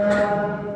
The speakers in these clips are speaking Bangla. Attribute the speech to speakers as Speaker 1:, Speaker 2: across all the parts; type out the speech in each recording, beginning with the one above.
Speaker 1: Música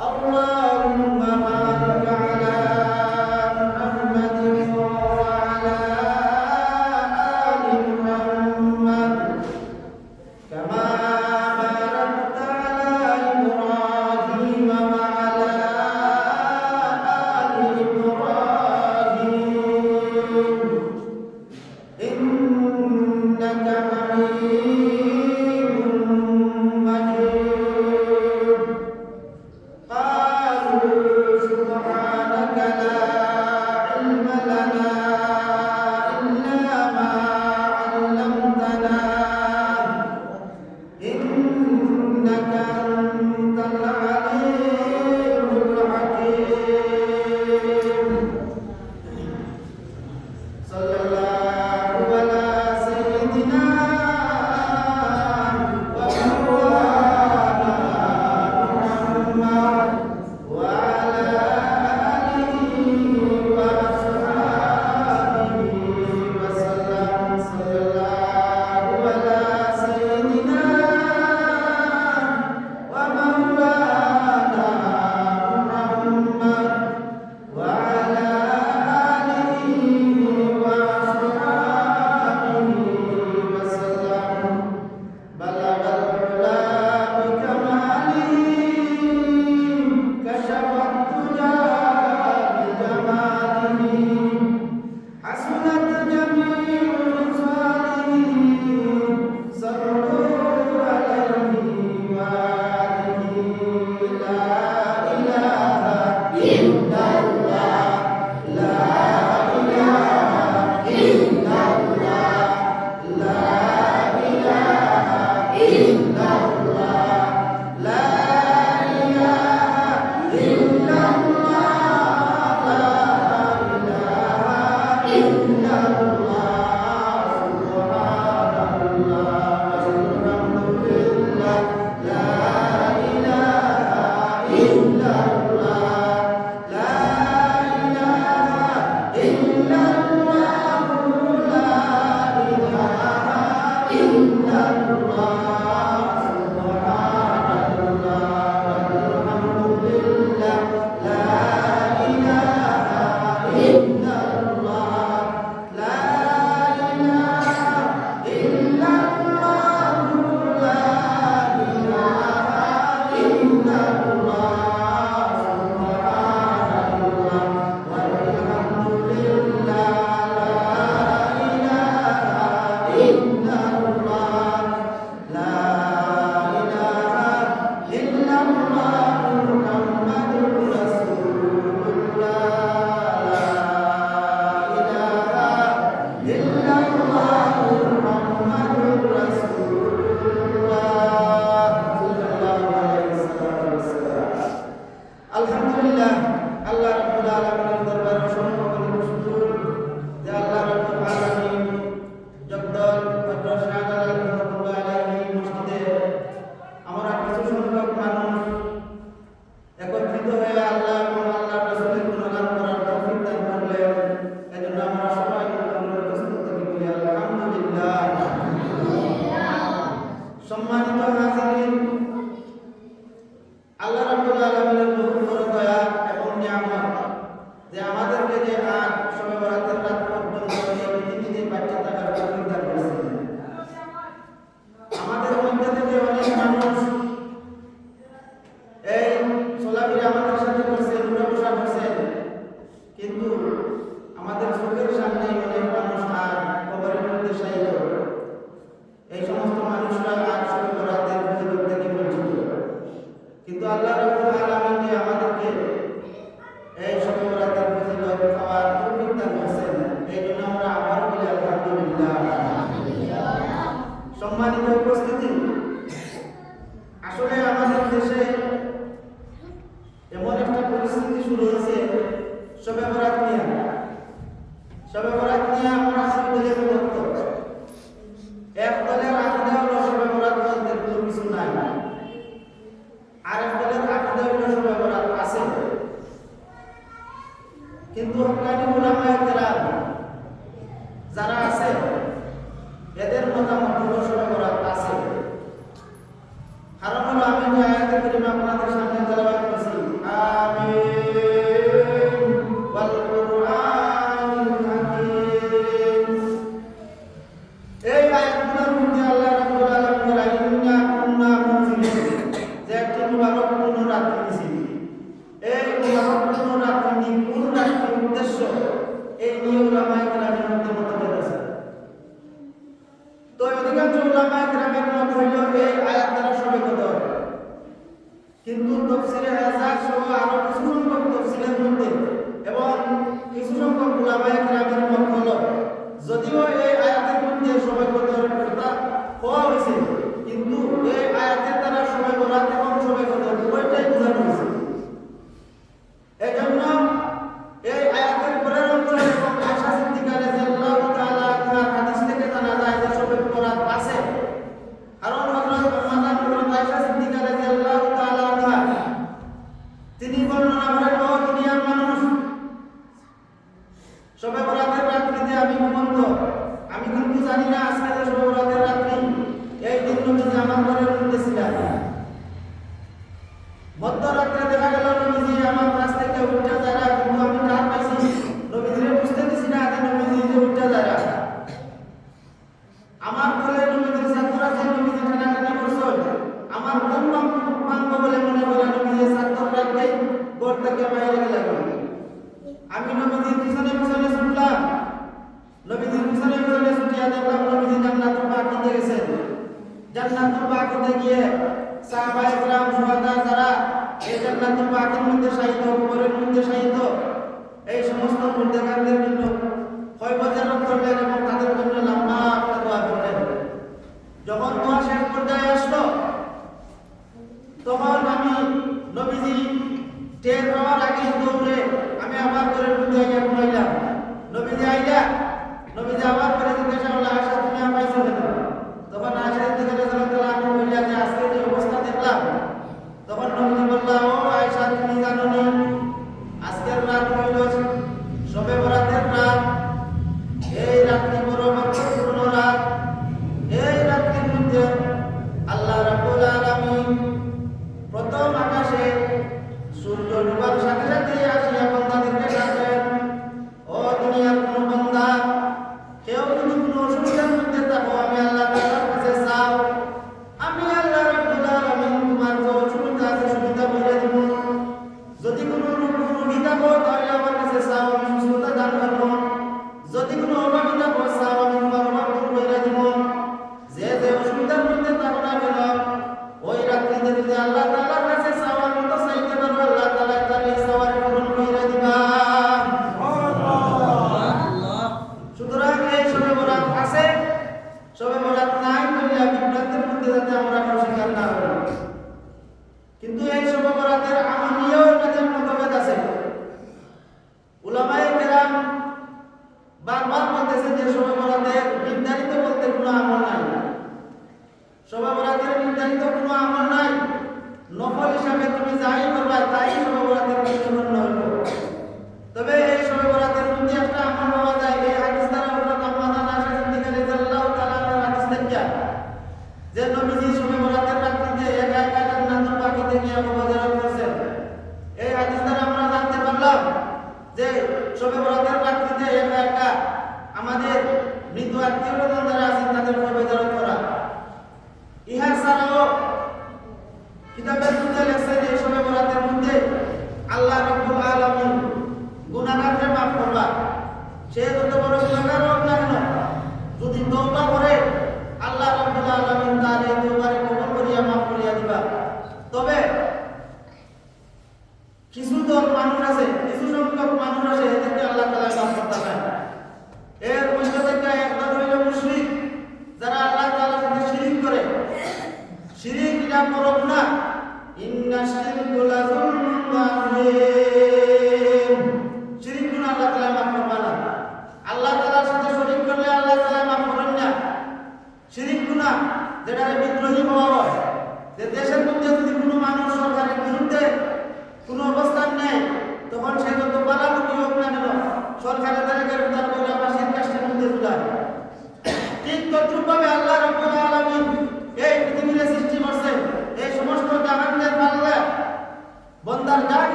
Speaker 1: আল্লাহ Amen. কিন্তু আল্লাহ কিন্তু আপনাদের সামনে There are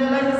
Speaker 1: realize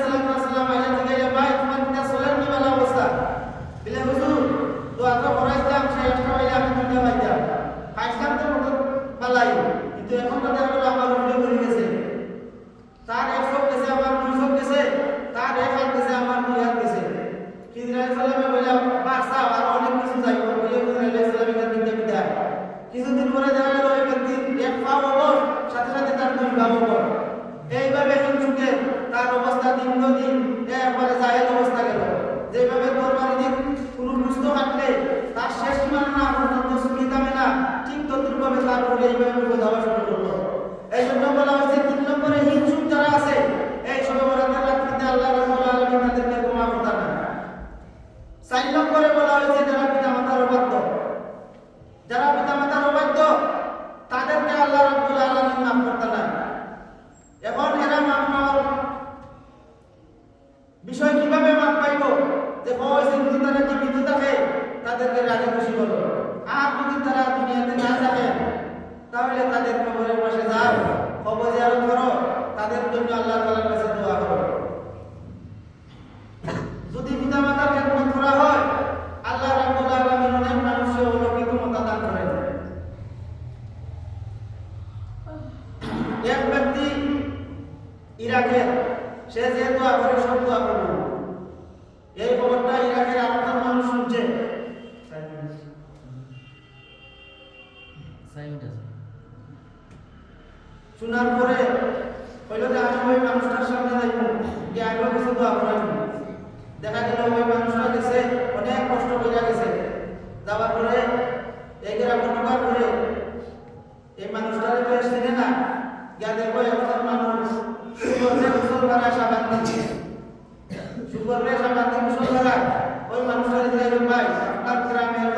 Speaker 1: এক ব্যক্তি ইরাকের সে যেহেতু আপনার শব্দ আপনার এই খবরটা ইরাকের আপনার
Speaker 2: মানুষ শুনছে।
Speaker 1: শোনার পরে হইল যে আমি ওই মানুষটার সামনে দেখব যে আগ্রহ কিছু দোয়া দেখা গেল যাদের বয়সের মানুষ সুগন্ধে গোসল করা সাবান দিচ্ছে সুগন্ধে সাবান দিচ্ছে ওই মানুষের ভাই আপনার গ্রামের